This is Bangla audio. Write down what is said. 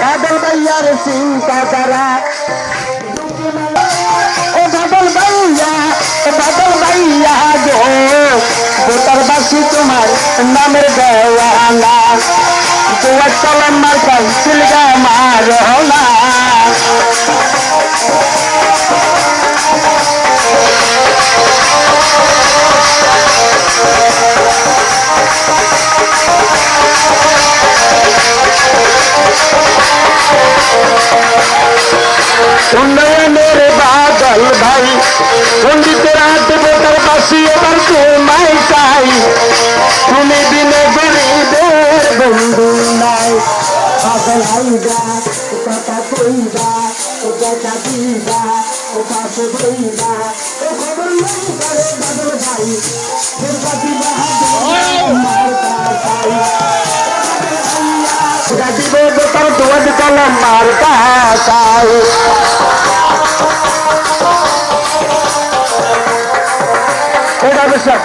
বাদল ভাইয়ার চিন্তা তারা ও বাদল ভাইয়া ও বাদল ভাইয়া গো গোটার তোমার নামের দেওয়ানা তোমার চলন মার উন্নয়নের বাদল ভাই। পন্ডিতের হাতে বোতার বাসি, এবার তোমায় চাই। তুমি দিনে গরিবের বন্ধু নাই পাগল হাইবা, কথা কইবা, ও কথা দিবা, ও পাশে বইবা, ও খবর লইবা রে বাদল ভাই। দুর্গা দিবা মার কাটাই গাদিব বোতার দোয়াজ কলম, মার কাটাই এটা বিষয়